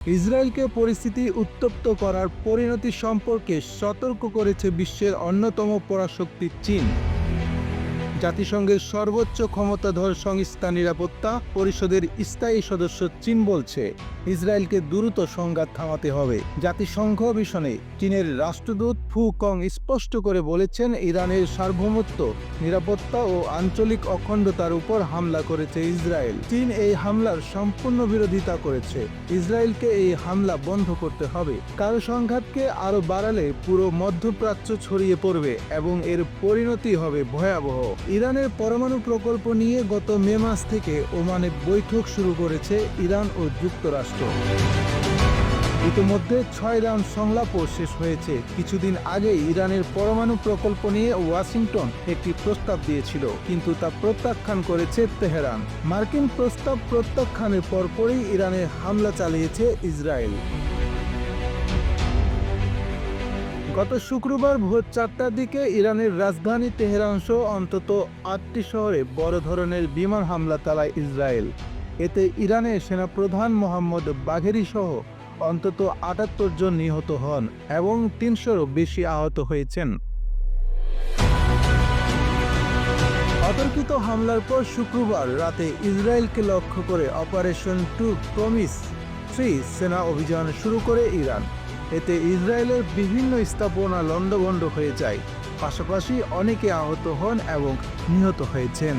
ইসরায়েলকে পরিস্থিতি উত্তপ্ত করার পরিণতি সম্পর্কে সতর্ক করেছে বিশ্বের অন্যতম পরাশক্তি চীন। জাতিসংঘের সর্বোচ্চ ক্ষমতাধর সংস্থা নিরাপত্তা পরিষদের স্থায়ী সদস্য চীন বলছে, ইসরায়েলকে দ্রুত সংঘাত থামাতে হবে। জাতিসংঘ মিশনে চীনের রাষ্ট্রদূত ফু কং স্পষ্ট করে বলেছেন, ইরানের সার্বভৌমত্ব, নিরাপত্তা ও আঞ্চলিক অখণ্ডতার উপর হামলা করেছে ইসরায়েল। চীন এই হামলার সম্পূর্ণ বিরোধিতা করেছে। ইসরায়েলকে এই হামলা বন্ধ করতে হবে। কারও সংঘাতকে আরও বাড়ালে পুরো মধ্যপ্রাচ্য ছড়িয়ে পড়বে এবং এর পরিণতি হবে ভয়াবহ। ইরানের পরমাণু প্রকল্প নিয়ে গত মে মাস থেকে ওমানে বৈঠক শুরু করেছে ইরান ও যুক্তরাষ্ট্র। ইতিমধ্যে ছয় রাউন্ড সংলাপও শেষ হয়েছে। কিছুদিন আগে ইরানের পরমাণু প্রকল্প নিয়ে ওয়াশিংটন একটি প্রস্তাব দিয়েছিল, কিন্তু তা প্রত্যাখ্যান করেছে তেহরান। মার্কিন প্রস্তাব প্রত্যাখ্যানের পরপরই ইরানে হামলা চালিয়েছে ইসরায়েল। গত শুক্রবার ভোর চারটার দিকে ইরানের রাজধানী তেহরান সহ অন্তত আটটি শহরে বড় ধরনের বিমান হামলা চালায় ইসরায়েল। এতে ইরানের সেনাপ্রধান মোহাম্মদ বাঘেরি সহ অন্তত আটাত্তর জন নিহত হন এবং তিনশোরও বেশি আহত হয়েছেন। অতর্কিত হামলার পর শুক্রবার রাতে ইসরায়েলকে লক্ষ্য করে অপারেশন টু প্রমিস থ্রি সেনা অভিযান শুরু করে ইরান। এতে ইসরায়েলের বিভিন্ন স্থাপনা লণ্ডভণ্ড হয়ে যায়। পাশাপাশি অনেকে আহত হন এবং নিহত হয়েছেন।